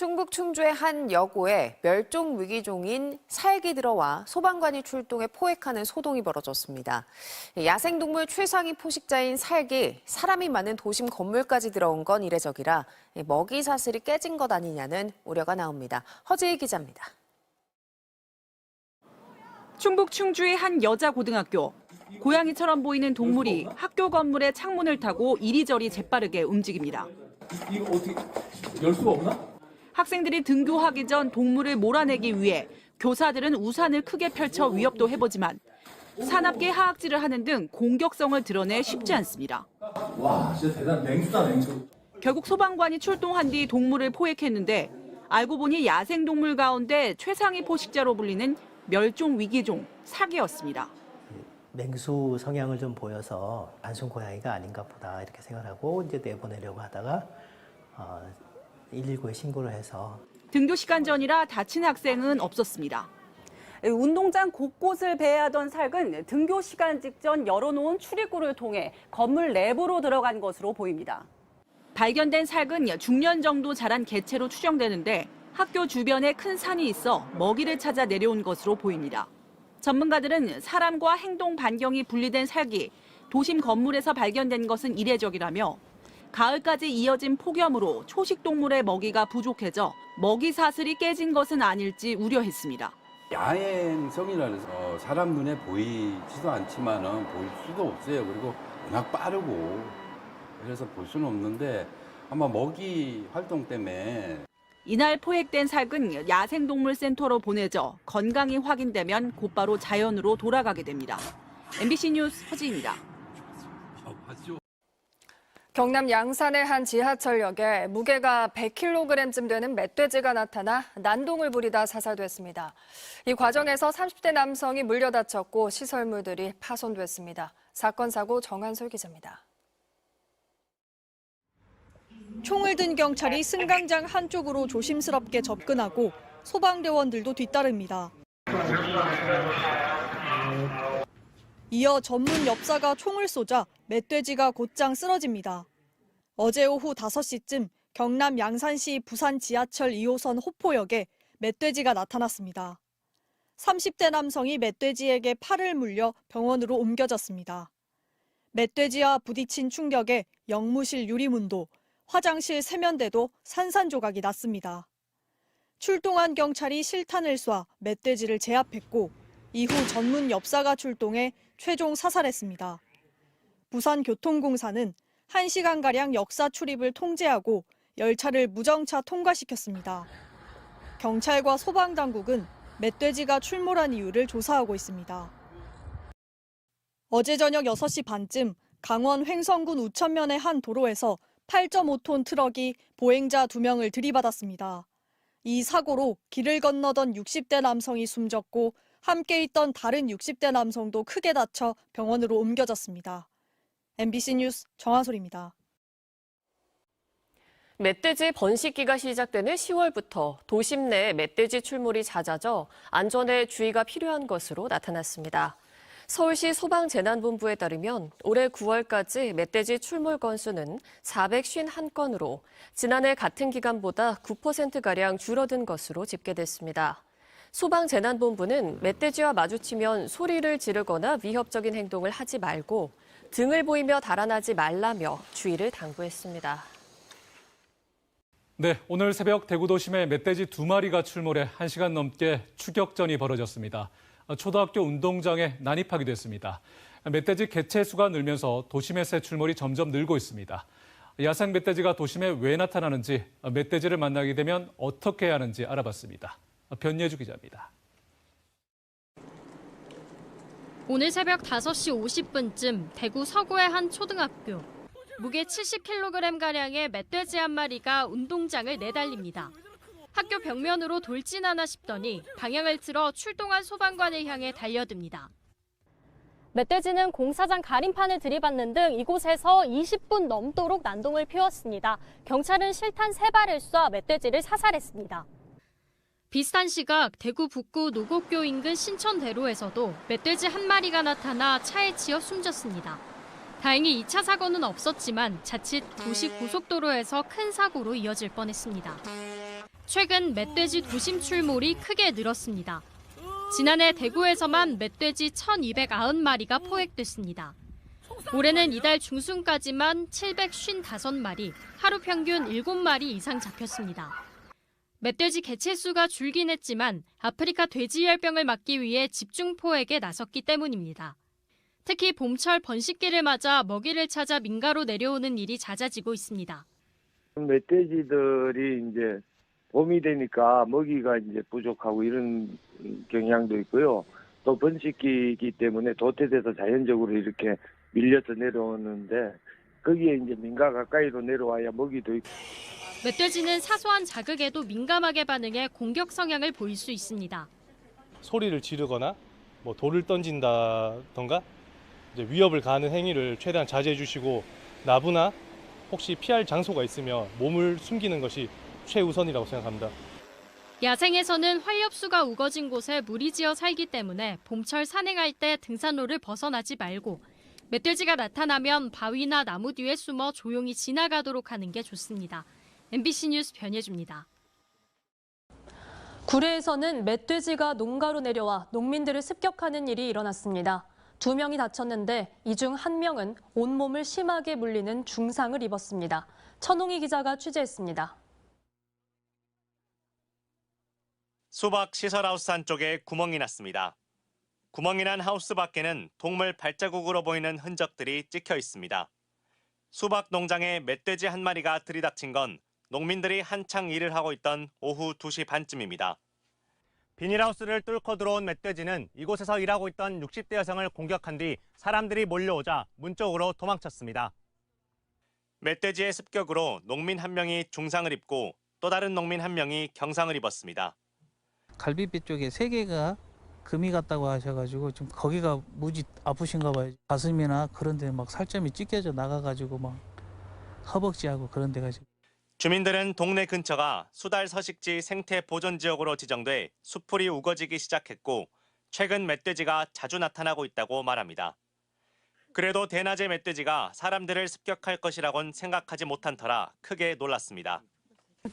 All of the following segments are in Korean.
충북 충주의 한 여고에 멸종 위기종인 살기 들어와 소방관이 출동해 포획하는 소동이 벌어졌습니다. 야생동물 최상위 포식자인 살기, 사람이 많은 도심 건물까지 들어온 건 이례적이라 먹이 사슬이 깨진 것 아니냐는 우려가 나옵니다. 허재희 기자입니다. 충북 충주의 한 여자 고등학교. 고양이처럼 보이는 동물이 학교 건물의 창문을 타고 이리저리 재빠르게 움직입니다. 이거 어떻게 열 수가 없나? 학생들이 등교하기 전 동물을 몰아내기 위해 교사들은 우산을 크게 펼쳐 위협도 해보지만 사납게 하악질을 하는 등 공격성을 드러내 쉽지 않습니다. 와 진짜 대단 맹수다 맹수. 결국 소방관이 출동한 뒤 동물을 포획했는데 알고 보니 야생 동물 가운데 최상위 포식자로 불리는 멸종 위기종 사기였습니다. 맹수 성향을 좀 보여서 단순 고양이가 아닌가 보다 이렇게 생각하고 이제 내보내려고 하다가 어, 119에 신고를 해서 등교 시간 전이라 다친 학생은 없었습니다. 운동장 곳곳을 배회하던 살은 등교 시간 직전 열어놓은 출입구를 통해 건물 내부로 들어간 것으로 보입니다. 발견된 살은 중년 정도 자란 개체로 추정되는데 학교 주변에 큰 산이 있어 먹이를 찾아 내려온 것으로 보입니다. 전문가들은 사람과 행동 반경이 분리된 살기, 도심 건물에서 발견된 것은 이례적이라며 가을까지 이어진 폭염으로 초식 동물의 먹이가 부족해져 먹이 사슬이 깨진 것은 아닐지 우려했습니다. 야행성이라서 어, 사람 눈에 보이지도 않지만은 보일 수도 없어요. 그리고 워낙 빠르고 그래서 볼 수는 없는데 아마 먹이 활동 때문에 이날 포획된 살은 야생동물센터로 보내져 건강이 확인되면 곧바로 자연으로 돌아가게 됩니다. MBC 뉴스 허지입니다. 경남 양산의 한 지하철역에 무게가 100kg쯤 되는 멧돼지가 나타나 난동을 부리다 사살됐습니다. 이 과정에서 30대 남성이 물려 다쳤고 시설물들이 파손됐습니다. 사건 사고 정한솔 기자입니다. 총을 든 경찰이 승강장 한쪽으로 조심스럽게 접근하고 소방대원들도 뒤따릅니다. 이어 전문 엽사가 총을 쏘자 멧돼지가 곧장 쓰러집니다. 어제 오후 5시쯤 경남 양산시 부산 지하철 2호선 호포역에 멧돼지가 나타났습니다. 30대 남성이 멧돼지에게 팔을 물려 병원으로 옮겨졌습니다. 멧돼지와 부딪힌 충격에 영무실 유리문도, 화장실 세면대도 산산조각이 났습니다. 출동한 경찰이 실탄을 쏴 멧돼지를 제압했고 이후 전문 엽사가 출동해 최종 사살했습니다. 부산교통공사는 1시간가량 역사 출입을 통제하고 열차를 무정차 통과시켰습니다. 경찰과 소방당국은 멧돼지가 출몰한 이유를 조사하고 있습니다. 어제 저녁 6시 반쯤 강원 횡성군 우천면의 한 도로에서 8.5톤 트럭이 보행자 2명을 들이받았습니다. 이 사고로 길을 건너던 60대 남성이 숨졌고 함께 있던 다른 60대 남성도 크게 다쳐 병원으로 옮겨졌습니다. MBC 뉴스 정하솔입니다. 멧돼지 번식기가 시작되는 10월부터 도심 내 멧돼지 출몰이 잦아져 안전에 주의가 필요한 것으로 나타났습니다. 서울시 소방재난본부에 따르면 올해 9월까지 멧돼지 출몰 건수는 451건으로 지난해 같은 기간보다 9%가량 줄어든 것으로 집계됐습니다. 소방재난본부는 멧돼지와 마주치면 소리를 지르거나 위협적인 행동을 하지 말고 등을 보이며 달아나지 말라며 주의를 당부했습니다. 네, 오늘 새벽 대구 도심에 멧돼지 두 마리가 출몰해 1시간 넘게 추격전이 벌어졌습니다. 초등학교 운동장에 난입하기도 했습니다. 멧돼지 개체 수가 늘면서 도심의 새 출몰이 점점 늘고 있습니다. 야생 멧돼지가 도심에 왜 나타나는지, 멧돼지를 만나게 되면 어떻게 해야 하는지 알아봤습니다. 변예주 기자입니다. 오늘 새벽 5시 50분쯤 대구 서구의 한 초등학교. 무게 70kg가량의 멧돼지 한 마리가 운동장을 내달립니다. 학교 벽면으로 돌진하나 싶더니 방향을 틀어 출동한 소방관을 향해 달려듭니다. 멧돼지는 공사장 가림판을 들이받는 등 이곳에서 20분 넘도록 난동을 피웠습니다. 경찰은 실탄 3발을 쏴 멧돼지를 사살했습니다. 비슷한 시각 대구 북구 노곡교 인근 신천대로에서도 멧돼지 한 마리가 나타나 차에 치여 숨졌습니다. 다행히 2차 사고는 없었지만 자칫 도시 고속도로에서 큰 사고로 이어질 뻔했습니다. 최근 멧돼지 도심 출몰이 크게 늘었습니다. 지난해 대구에서만 멧돼지 1,290마리가 포획됐습니다. 올해는 이달 중순까지만 755마리, 하루 평균 7마리 이상 잡혔습니다. 멧돼지 개체수가 줄긴 했지만 아프리카 돼지열병을 막기 위해 집중 포획에 나섰기 때문입니다. 특히 봄철 번식기를 맞아 먹이를 찾아 민가로 내려오는 일이 잦아지고 있습니다. 멧돼지들이 이제 봄이 되니까 먹이가 이제 부족하고 이런 경향도 있고요. 또 번식기이기 때문에 도태돼서 자연적으로 이렇게 밀려서 내려오는데 거기에 이제 민가 가까이로 내려와야 먹이도 있고 멧돼지는 사소한 자극에도 민감하게 반응해 공격 성향을 보일 수 있습니다. 소리를 지르거나 뭐 돌을 던진다던가 위협을 가하는 행위를 최대한 자제해 주시고 나부나 혹시 피할 장소가 있으면 몸을 숨기는 것이 최우선이라고 생각합니다. 야생에서는 활엽수가 우거진 곳에 무리지어 살기 때문에 봄철 산행할 때 등산로를 벗어나지 말고 멧돼지가 나타나면 바위나 나무 뒤에 숨어 조용히 지나가도록 하는 게 좋습니다. MBC 뉴스 변예주입니다. 구례에서는 멧돼지가 농가로 내려와 농민들을 습격하는 일이 일어났습니다. 두 명이 다쳤는데 이 중 한 명은 온몸을 심하게 물리는 중상을 입었습니다. 천홍희 기자가 취재했습니다. 수박 시설하우스 한쪽에 구멍이 났습니다. 구멍이 난 하우스 밖에는 동물 발자국으로 보이는 흔적들이 찍혀 있습니다. 수박 농장에 멧돼지 한 마리가 들이닥친 건 농민들이 한창 일을 하고 있던 오후 2시 반쯤입니다. 비닐하우스를 뚫고 들어온 멧돼지는 이곳에서 일하고 있던 60대 여성을 공격한 뒤 사람들이 몰려오자 문 쪽으로 도망쳤습니다. 멧돼지의 습격으로 농민 한 명이 중상을 입고 또 다른 농민 한 명이 경상을 입었습니다. 갈비뼈 쪽에 세 개가 금이 갔다고 하셔가지고 좀 거기가 무지 아프신가 봐요. 가슴이나 그런 데 막 살점이 찢겨져 나가가지고 막 허벅지하고 그런 데가 지금 주민들은 동네 근처가 수달 서식지 생태 보존 지역으로 지정돼 수풀이 우거지기 시작했고 최근 멧돼지가 자주 나타나고 있다고 말합니다. 그래도 대낮에 멧돼지가 사람들을 습격할 것이라곤 생각하지 못한 터라 크게 놀랐습니다.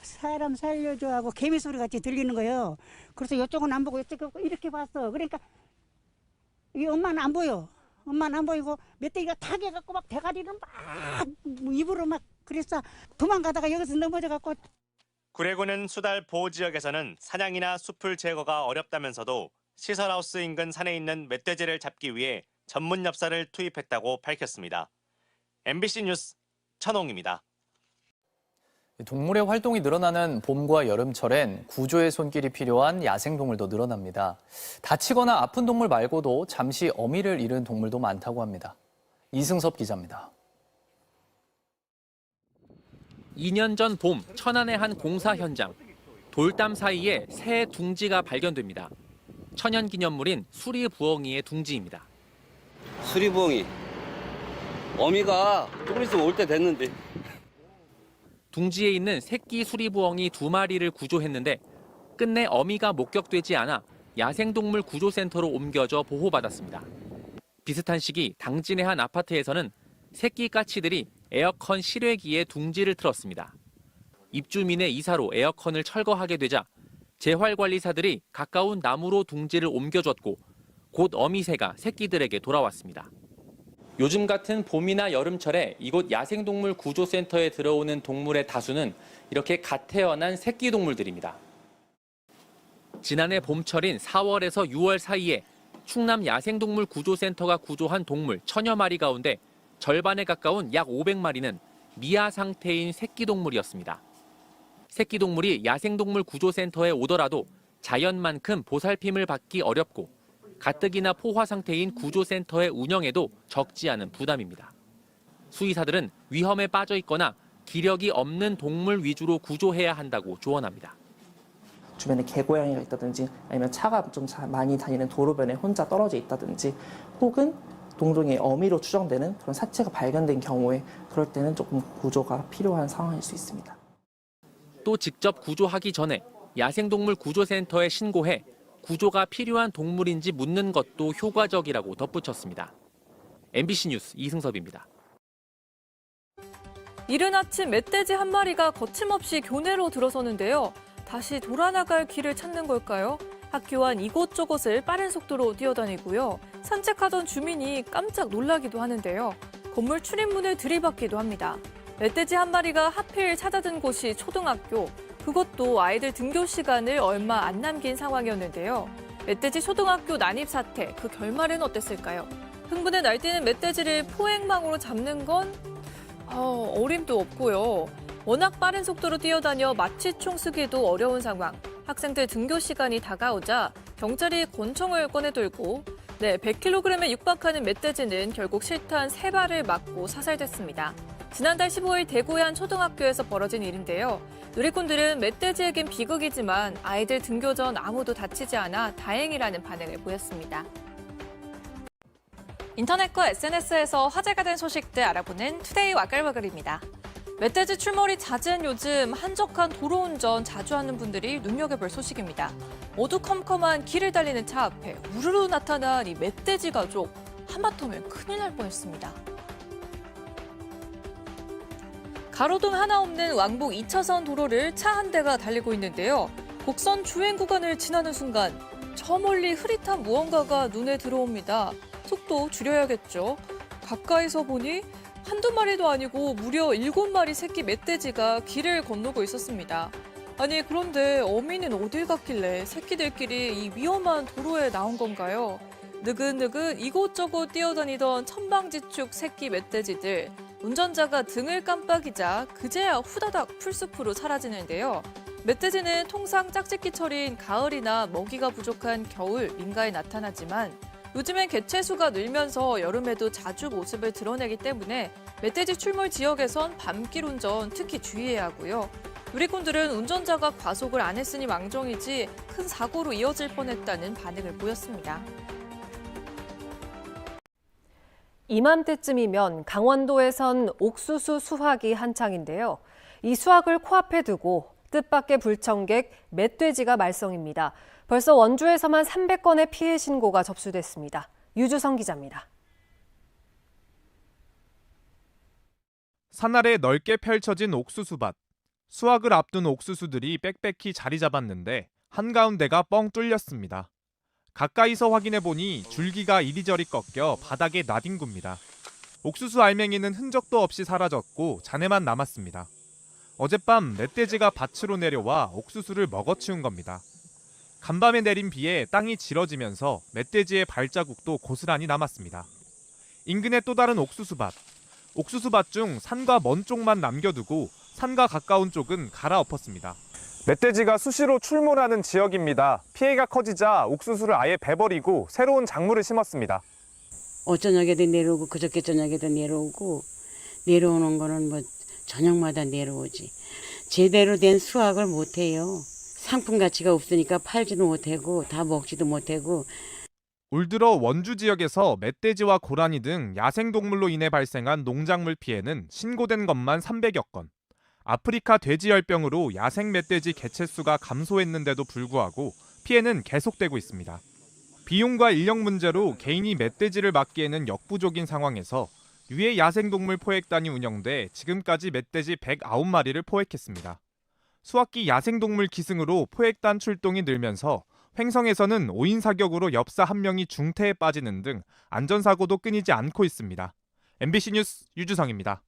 사람 살려줘 하고 개미 소리 같이 들리는 거예요. 그래서 이쪽은 안 보고 이쪽 이렇게 봤어. 그러니까 이 엄마는 안 보여. 엄마는 안 보이고 멧돼지가 타게 갖고 막 대가리를 막 입으로 막 그랬어. 도망가다가 여기서 넘어져 갖고 구례구는 수달 보호 지역에서는 사냥이나 숲을 제거가 어렵다면서도 시설하우스 인근 산에 있는 멧돼지를 잡기 위해 전문 엽사를 투입했다고 밝혔습니다. MBC 뉴스 천홍입니다. 동물의 활동이 늘어나는 봄과 여름철엔 구조의 손길이 필요한 야생동물도 늘어납니다. 다치거나 아픈 동물 말고도 잠시 어미를 잃은 동물도 많다고 합니다. 이승섭 기자입니다. 2년 전 봄 천안의 한 공사 현장. 돌담 사이에 새 둥지가 발견됩니다. 천연 기념물인 수리부엉이의 둥지입니다. 수리부엉이. 어미가 조금 있으면 올 때 됐는데. 둥지에 있는 새끼 수리부엉이 두 마리를 구조했는데 끝내 어미가 목격되지 않아 야생동물 구조센터로 옮겨져 보호받았습니다. 비슷한 시기 당진의 한 아파트에서는 새끼 까치들이 에어컨 실외기에 둥지를 틀었습니다. 입주민의 이사로 에어컨을 철거하게 되자 재활관리사들이 가까운 나무로 둥지를 옮겨줬고 곧 어미새가 새끼들에게 돌아왔습니다. 요즘 같은 봄이나 여름철에 이곳 야생동물 구조센터에 들어오는 동물의 다수는 이렇게 갓 태어난 새끼 동물들입니다. 지난해 봄철인 4월에서 6월 사이에 충남 야생동물 구조센터가 구조한 동물 천여 마리 가운데 절반에 가까운 약 500마리는 미아 상태인 새끼 동물이었습니다. 새끼 동물이 야생동물 구조센터에 오더라도 자연만큼 보살핌을 받기 어렵고 가뜩이나 포화 상태인 구조센터의 운영에도 적지 않은 부담입니다. 수의사들은 위험에 빠져 있거나 기력이 없는 동물 위주로 구조해야 한다고 조언합니다. 주변에 개고양이가 있다든지 아니면 차가 좀 자- 많이 다니는 도로변에 혼자 떨어져 있다든지 혹은 동종의 어미로 추정되는 그런 사체가 발견된 경우에 그럴 때는 조금 구조가 필요한 상황일 수 있습니다. 또 직접 구조하기 전에 야생동물 구조센터에 신고해 구조가 필요한 동물인지 묻는 것도 효과적이라고 덧붙였습니다. MBC 뉴스 이승섭입니다. 이른 아침 멧돼지 한 마리가 거침없이 교내로 들어서는데요. 다시 돌아나갈 길을 찾는 걸까요? 학교 안 이곳저곳을 빠른 속도로 뛰어다니고요. 산책하던 주민이 깜짝 놀라기도 하는데요. 건물 출입문을 들이받기도 합니다. 멧돼지 한 마리가 하필 찾아든 곳이 초등학교. 그것도 아이들 등교 시간을 얼마 안 남긴 상황이었는데요. 멧돼지 초등학교 난입 사태, 그 결말은 어땠을까요? 흥분에 날뛰는 멧돼지를 포획망으로 잡는 건 어, 어림도 없고요. 워낙 빠른 속도로 뛰어다녀 마취 총 쓰기도 어려운 상황. 학생들 등교 시간이 다가오자 경찰이 권총을 꺼내들고 네, 100kg에 육박하는 멧돼지는 결국 실탄 세발을 맞고 사살됐습니다. 지난달 15일 대구의 한 초등학교에서 벌어진 일인데요. 누리꾼들은 멧돼지에겐 비극이지만 아이들 등교 전 아무도 다치지 않아 다행이라는 반응을 보였습니다. 인터넷과 SNS에서 화제가 된 소식들 알아보는 투데이 와글와글입니다. 멧돼지 출몰이 잦은 요즘 한적한 도로 운전 자주 하는 분들이 눈여겨볼 소식입니다. 어두컴컴한 길을 달리는 차 앞에 우르르 나타난 이 멧돼지 가족 하마터면 큰일 날 뻔했습니다. 가로등 하나 없는 왕복 2차선 도로를 차 한 대가 달리고 있는데요. 곡선 주행 구간을 지나는 순간 저 멀리 흐릿한 무언가가 눈에 들어옵니다. 속도 줄여야겠죠. 가까이서 보니 한두 마리도 아니고 무려 일곱 마리 새끼 멧돼지가 길을 건너고 있었습니다. 아니 그런데 어미는 어딜 갔길래 새끼들끼리 이 위험한 도로에 나온 건가요? 느긋느긋 이곳저곳 뛰어다니던 천방지축 새끼 멧돼지들 운전자가 등을 깜빡이자 그제야 후다닥 풀숲으로 사라지는데요. 멧돼지는 통상 짝짓기철인 가을이나 먹이가 부족한 겨울, 민가에 나타나지만 요즘엔 개체수가 늘면서 여름에도 자주 모습을 드러내기 때문에 멧돼지 출몰 지역에선 밤길 운전 특히 주의해야 하고요. 누리꾼들은 운전자가 과속을 안 했으니 망정이지 큰 사고로 이어질 뻔했다는 반응을 보였습니다. 이맘때쯤이면 강원도에선 옥수수 수확이 한창인데요. 이 수확을 코앞에 두고 뜻밖의 불청객 멧돼지가 말썽입니다. 벌써 원주에서만 300건의 피해 신고가 접수됐습니다. 유주성 기자입니다. 산 아래 넓게 펼쳐진 옥수수밭. 수확을 앞둔 옥수수들이 빽빽히 자리 잡았는데 한가운데가 뻥 뚫렸습니다. 가까이서 확인해 보니 줄기가 이리저리 꺾여 바닥에 나뒹굽니다. 옥수수 알맹이는 흔적도 없이 사라졌고 잔해만 남았습니다. 어젯밤 멧돼지가 밭으로 내려와 옥수수를 먹어치운 겁니다. 간밤에 내린 비에 땅이 질어지면서 멧돼지의 발자국도 고스란히 남았습니다. 인근의 또 다른 옥수수밭. 옥수수밭 중 산과 먼 쪽만 남겨두고 산과 가까운 쪽은 갈아엎었습니다. 멧돼지가 수시로 출몰하는 지역입니다. 피해가 커지자 옥수수를 아예 베버리고 새로운 작물을 심었습니다. 어저녁에도 내려오고 그저께 저녁에도 내려오고 내려오는 거는 뭐 저녁마다 내려오지. 제대로 된 수확을 못 해요. 상품 가치가 없으니까 팔지도 못하고 다 먹지도 못하고 올 들어 원주 지역에서 멧돼지와 고라니 등 야생동물로 인해 발생한 농작물 피해는 신고된 것만 300여 건. 아프리카 돼지열병으로 야생 멧돼지 개체수가 감소했는데도 불구하고 피해는 계속되고 있습니다. 비용과 인력 문제로 개인이 멧돼지를 막기에는 역부족인 상황에서 유해 야생동물 포획단이 운영돼 지금까지 멧돼지 109마리를 포획했습니다. 수학기 야생동물 기승으로 포획단 출동이 늘면서 횡성에서는 5인 사격으로 엽사 한 명이 중태에 빠지는 등 안전사고도 끊이지 않고 있습니다. MBC 뉴스 유주성입니다.